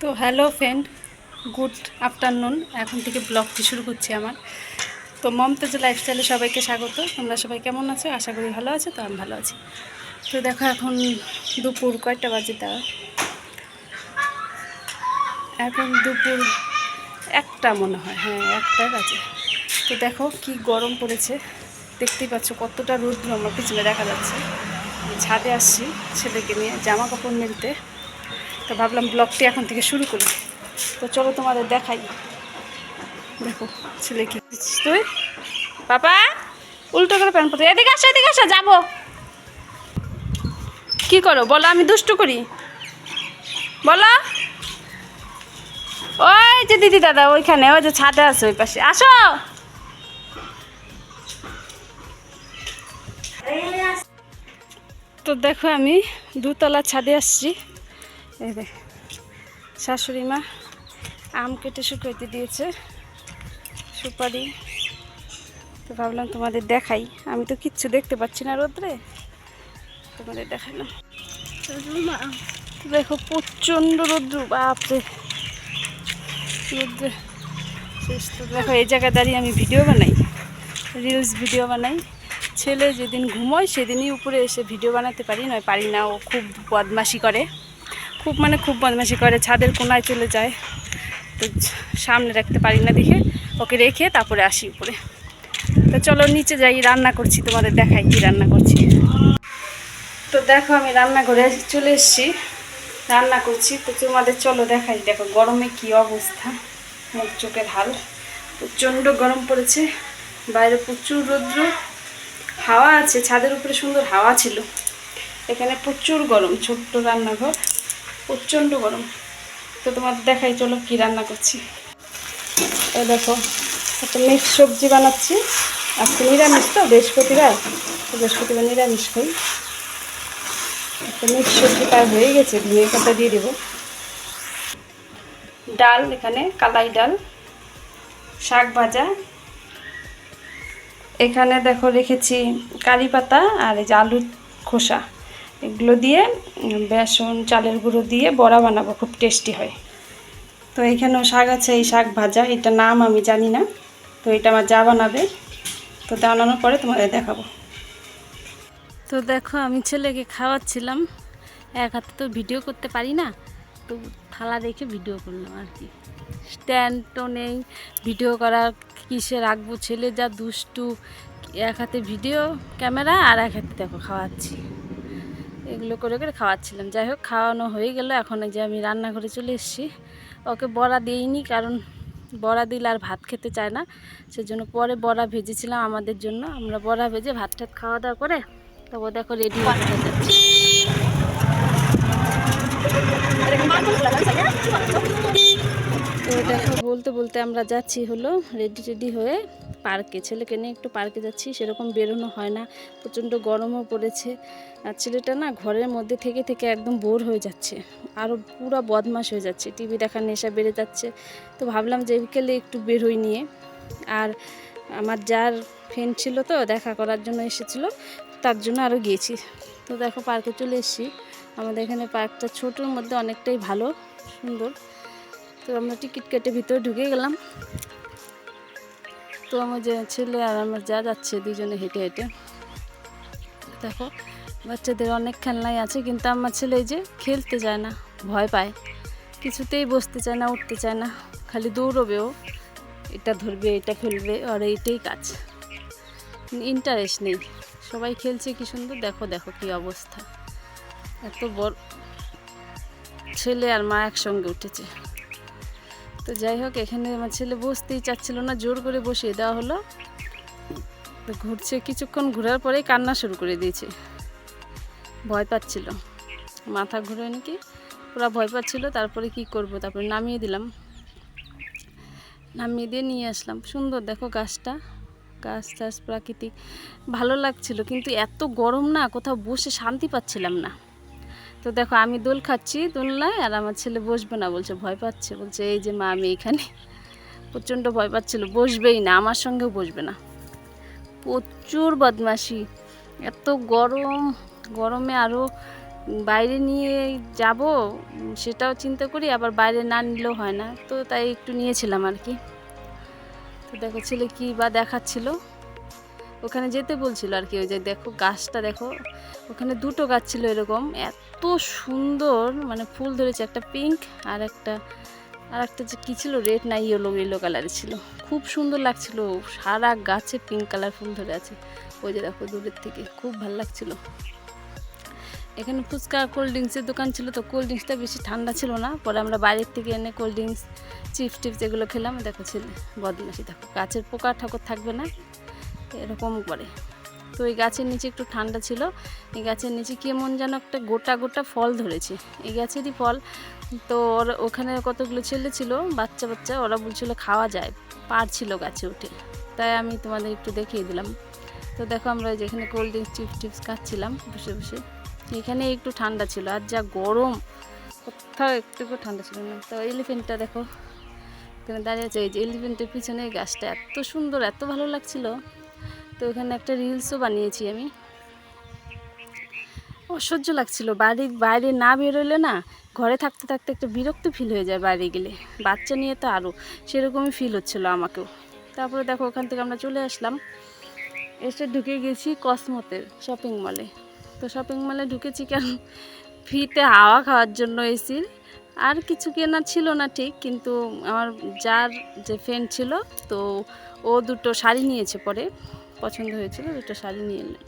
তো hello friend good afternoon এখন থেকে ব্লগটি শুরু করছি আমার। তো মমতাজ লাইফস্টাইলে সবাইকে স্বাগত। তোমরা সবাই কেমন আছো? আশা করি ভালো আছো, তো আমি ভালো আছি। তো দেখো এখন দুপুর কয়টা বাজে তা এখন দুপুর একটা মনে হয় হ্যাঁ একটা বাজে। তো দেখো কি গরম পড়েছে। দেখতেই পাচ্ছ কতটা রৌদ্র আমার পিছনে দেখা যাচ্ছে। ছাদে আসছি ছেলেকে নিয়ে জামা কাপড় মেলতে। তো ভাবলাম ব্লগটি এখন থেকে শুরু করি। তো চলো তোমাদের দেখাই। দেখো, ছেলে কি তুই? বাবা, উল্টো করে প্যান্ট পরে এদিকে আসো এদিকে আসো, যাব। কি করো? বলো, আমি দুষ্টু করি। বলো। ওই যে দিদি দাদা, ওইখানে, ওই যে ছাদে আছে ওই পাশে। আসো। তো দেখো আমি দুতলা ছাদে আসছি। এই শাশুড়ি মা আম কেটে শুকাইতে দিয়েছে। সুপারি, তো ভাবলাম তোমাদের দেখাই। আমি তো কিচ্ছু দেখতে পাচ্ছি না রোদ্রে। তোমাদের দেখালাম। দেখো প্রচণ্ড রৌদ্র, বাপরে। রৌদ্রে, শেষ তো দেখো, এই জায়গায় দাঁড়িয়ে আমি ভিডিও বানাই রিলস ভিডিও বানাই। ছেলে যেদিন ঘুমোয়, সেদিনই উপরে এসে ভিডিও বানাতে পারি, নয় পারি না, ও খুব বদমাশি করে। খুব মানে খুব বদমাশি করে, ছাদের কোনায় চলে যায়। তো সামনে রাখতে পারি না দেখে ওকে রেখে তারপরে আসি উপরে। তো চলো নিচে যাই, রান্না করছি, তোমাদের দেখাই কি রান্না করছি। তো দেখো আমি রান্নাঘরে চলে এসেছি, রান্না করছি। তো তোমাদের চলো দেখাই, দেখো গরমে কি অবস্থা। মুখ চোখের হাল প্রচণ্ড গরম পড়েছে, বাইরে প্রচুর রৌদ্র। হাওয়া আছে, ছাদের উপরে সুন্দর হাওয়া ছিল। এখানে প্রচুর গরম, ছোট্ট রান্নাঘর। প্রচণ্ড গরম। তো তোমাদের দেখাই, চলো কি রান্না করছি। এই দেখো, একটা মিক্স সবজি বানাচ্ছি। আজকে নিরামিষ তো, বৃহস্পতিবার। বৃহস্পতিবার নিরামিষ খাই। একটা মিক্স সবজি প্রায় হয়ে গেছে, ধনিয়া পাতা দিয়ে দেবো। ডাল, এখানে কালাই ডাল, শাক ভাজা। এখানে দেখো রেখেছি কারি পাতা আর এই যে আলুর খোসা। এগুলো দিয়ে বেসন, চালের গুঁড়ো দিয়ে বড়া বানাবো, খুব টেস্টি হয়। তো এখানেও শাক আছে, এই শাক ভাজা এটা নাম আমি জানি না। তো এটা আমার যা বানাবে, তো বানানোর পরে তোমাদের দেখাবো। তো দেখো, আমি ছেলেকে খাওয়াচ্ছিলাম, এক হাতে তো ভিডিও করতে পারি না, তো থালা রেখে ভিডিও করলাম আর কি। স্ট্যান্ড স্ট্যান্ডও নেই, ভিডিও করার কিসে রাখব? ছেলে যা দুষ্টু, এক হাতে ভিডিও, ক্যামেরা, আর এক হাতে দেখো, খাওয়াচ্ছি। এগুলো করে করে খাওয়াচ্ছিলাম। যাই হোক, খাওয়ানো হয়ে গেল। এখন যে আমি রান্নাঘরে চলে এসেছি। ওকে বড়া দিইনি কারণ বড়া দিলে আর ভাত খেতে চায় না। সেজন্য পরে বড়া ভেজেছিলাম আমাদের জন্য। আমরা বড়া ভেজে ভাত ঠাত খাওয়া দাওয়া করে তবে দেখো রেডি হয়ে যাচ্ছে। তো দেখো, বলতে বলতে আমরা যাচ্ছি হলো রেডি রেডি হয়ে পার্কে ছেলেকে নিয়ে একটু পার্কে যাচ্ছি, সেরকম বেরোনো হয় না, প্রচণ্ড গরমও পড়েছে। আর ছেলেটা না ঘরের মধ্যে থেকে থেকে একদম বোর হয়ে যাচ্ছে আরও পুরো বদমাশ হয়ে যাচ্ছে। টিভি দেখার নেশা বেড়ে যাচ্ছে। তো ভাবলাম যে বিকেলে একটু বেরোই নিয়ে। আর আমার যার ফ্রেন্ড ছিল তো, দেখা করার জন্য এসেছিল, তার জন্য আরও গিয়েছি। তো দেখো পার্কে চলে এসেছি। আমাদের এখানে পার্কটা ছোটোর মধ্যে অনেকটাই ভালো, সুন্দর। তো আমরা টিকিট কেটে ভিতরে ঢুকে গেলাম। তো আমার যে ছেলে আর আমার যা যাচ্ছে, দুজনে হেঁটে হেঁটে। দেখো, বাচ্চাদের অনেক খেলনাই আছে, কিন্তু আমার ছেলে এই যে খেলতে যায় না, ভয় পায়। কিছুতেই বসতে চায় না, উঠতে চায় না, খালি দৌড়বেও এটা ধরবে, এটা ফেলবে আর এইটাই কাজ। ইন্টারেস্ট নেই। সবাই খেলছে, কি সুন্দর। দেখো দেখো কি অবস্থা। এত বড় ছেলে আর মা একসঙ্গে উঠেছে। তো যাই হোক, এখানে আমার ছেলে বসতেই চাচ্ছিল না, জোর করে বসিয়ে দেওয়া হলো। তো ঘুরছে, কিছুক্ষণ ঘোরার পরেই কান্না শুরু করে দিয়েছে। ভয় পাচ্ছিল। মাথা ঘুরে নাকি? পুরো ভয় পাচ্ছিল, তারপরে কি করব? তারপরে নামিয়ে দিলাম। নামিয়ে দিয়ে নিয়ে আসলাম। সুন্দর, দেখো গাছটা। গাছ টাছ প্রাকৃতিক। ভালো লাগছিল, কিন্তু এত গরম না, কোথাও বসে শান্তি পাচ্ছিলাম না। তো দেখো, আমি দোল খাচ্ছি দোলনায় আর আমার ছেলে বসবে না, বলছে, ভয় পাচ্ছে। বলছে, এই যে মা, আমি এখানে। প্রচণ্ড ভয় পাচ্ছিল, বসবেই না, আমার সঙ্গেও বসবে না। প্রচুর বদমাশি। এত গরম, গরমে আরও বাইরে নিয়ে যাব, সেটাও চিন্তা করি, আবার বাইরে না নিলেও হয় না। তো তাই একটু নিয়েছিলাম আর কি। তো দেখো, ছেলে কি বা দেখাচ্ছিল। ওখানে যেতে বলছিল আর কি, ওই যে দেখো গাছটা দেখো, ওখানে দুটো গাছ ছিল এরকম, এত সুন্দর মানে ফুল ধরেছে, একটা পিঙ্ক আর একটা আর একটা যে কী ছিল রেড না ইয়েলো ইয়েলো কালারের ছিল। খুব সুন্দর লাগছিল, সারা গাছে পিঙ্ক কালার ফুল ধরে আছে। ওই যে দেখো দূরের থেকে, খুব ভালো লাগছিল। এখানে ফুচকা কোল্ড ড্রিঙ্কসের দোকান ছিল, তো কোল্ড ড্রিঙ্কসটা বেশি ঠান্ডা ছিল না, পরে আমরা বাইরের থেকে এনে কোল্ড ড্রিঙ্কস চিপস টিপস এগুলো খেলাম। দেখো ছেলে বদমাসি দেখো গাছের পোকা ঠাকুর থাকবে না। এরকম করে। তো এই গাছের নিচে একটু ঠান্ডা ছিল। এই গাছের নিচে কেমন যেন একটা গোটা গোটা ফল ধরেছে। এই গাছেরই ফল। তো ওর ওখানে কতগুলো ছেলে ছিল? বাচ্চা বাচ্চা, ওরা বলছিল খাওয়া যায়। পারছিল গাছে উঠে। তাই আমি তোমাদের একটু দেখিয়ে দিলাম। তো দেখো আমরা যেখানে কোল্ড ড্রিঙ্কস চিপস টিপস খাচ্ছিলাম বসে বসে। এখানে একটু ঠান্ডা ছিল। আর যা গরম, কোথাও একটু ঠান্ডা ছিল না। তো এলিফেন্টটা দেখো। এখানে দাঁড়িয়ে আছে। এই যে এলিফেন্টের পিছনে গাছটা এত সুন্দর, এত ভালো লাগছিল। তো ওখানে একটা রিলসও বানিয়েছি আমি। অসহ্য লাগছিল। বাড়ি, বাইরে না বেরোলে না ঘরে থাকতে থাকতে একটা বিরক্ত ফিল হয়ে যায় বাইরে গেলে। বাচ্চা নিয়ে তো আরও সেরকমই ফিল হচ্ছিল আমাকেও। তারপরে দেখো ওখান থেকে আমরা চলে আসলাম। এসে ঢুকে গেছি কসমোতে শপিং মলে তো শপিং মলে ঢুকেছি কেন? ফ্রিতে হাওয়া খাওয়ার জন্য এসির আর কিছু কেনার ছিল না ঠিক, কিন্তু আমার যার যে ফ্রেন্ড ছিল, তো ও দুটো শাড়ি নিয়েছে পরে। পছন্দ হয়েছিল, দুটো শাড়ি নিয়ে এলেন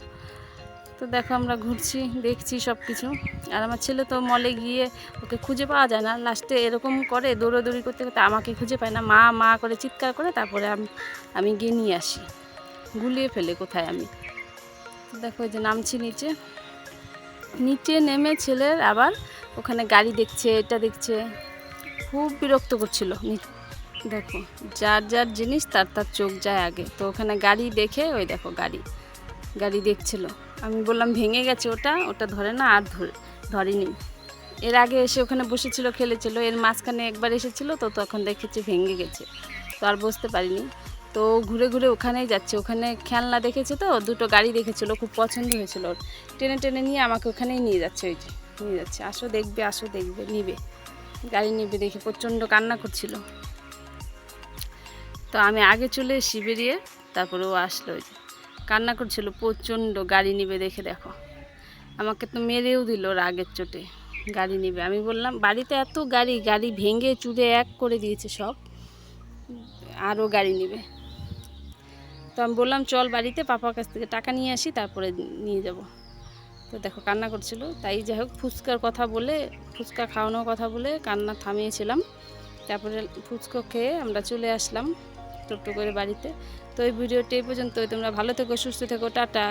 তো দেখো আমরা ঘুরছি, দেখছি সব কিছু আর আমার ছেলে তো মলে গিয়ে ওকে খুঁজে পাওয়া যায় না। লাস্টে এরকম করে দৌড়োদৌড়ি করতে করতে আমাকে খুঁজে পায় না। মা মা করে চিৎকার করে তারপরে আমি আমি গিয়ে নিয়ে আসি। গুলিয়ে ফেলে কোথায় আমি। দেখো যে নামছি নিচে। নিচে নেমে ছেলের আবার ওখানে গাড়ি দেখছে, এটা দেখছে। খুব বিরক্ত করছিল দেখো, যার যার জিনিস তার তার চোখ যায় আগে। তো ওখানে গাড়ি দেখে, ওই দেখো গাড়ি। গাড়ি দেখছিল। আমি বললাম, ভেঙে গেছে ওটা ওটা ধরে না, আর ধরে ধরেনি। এর আগে এসে ওখানে বসেছিল, খেলেছিল। এর মাঝখানে একবার এসেছিল, তো তখন দেখেছি ভেঙে গেছে। তো আর বসতে পারিনি। তো ঘুরে ঘুরে ওখানেই যাচ্ছে। ওখানে খেলনা দেখেছে তো, দুটো গাড়ি দেখেছিল, খুব পছন্দ হয়েছিল ওর। টেনে টেনে নিয়ে আমাকে ওখানেই নিয়ে যাচ্ছে, ওই যে, নিয়ে যাচ্ছে। আসো দেখবে আসো দেখবে, নিবে। গাড়ি নিবে দেখে প্রচণ্ড কান্না করছিল। তো আমি আগে চলে এসি বেরিয়ে, তারপরে ও আসলো ওই কান্না করছিল, প্রচণ্ড গাড়ি নিবে দেখে দেখো। আমাকে তো মেরেও দিল রাগের চোটে, গাড়ি নিবে। আমি বললাম, বাড়িতে এত গাড়ি গাড়ি ভেঙে চুরে এক করে দিয়েছে সব, আরও গাড়ি নিবে। তো আমি বললাম, চল বাড়িতে, পাপার কাছ থেকে টাকা নিয়ে আসি, তারপরে নিয়ে যাব। তো দেখো, কান্না করছিল। তাই যাই হোক, ফুচকার কথা বলে, ফুচকা খাওয়ানোর কথা বলে কান্না থামিয়েছিলাম। তারপরে ফুচকা খেয়ে আমরা চলে আসলাম। টোটো করে বাড়িতে। তো এই ভিডিওটি এই পর্যন্ত তোমরা ভালো থেকো সুস্থ থেকো টাটা।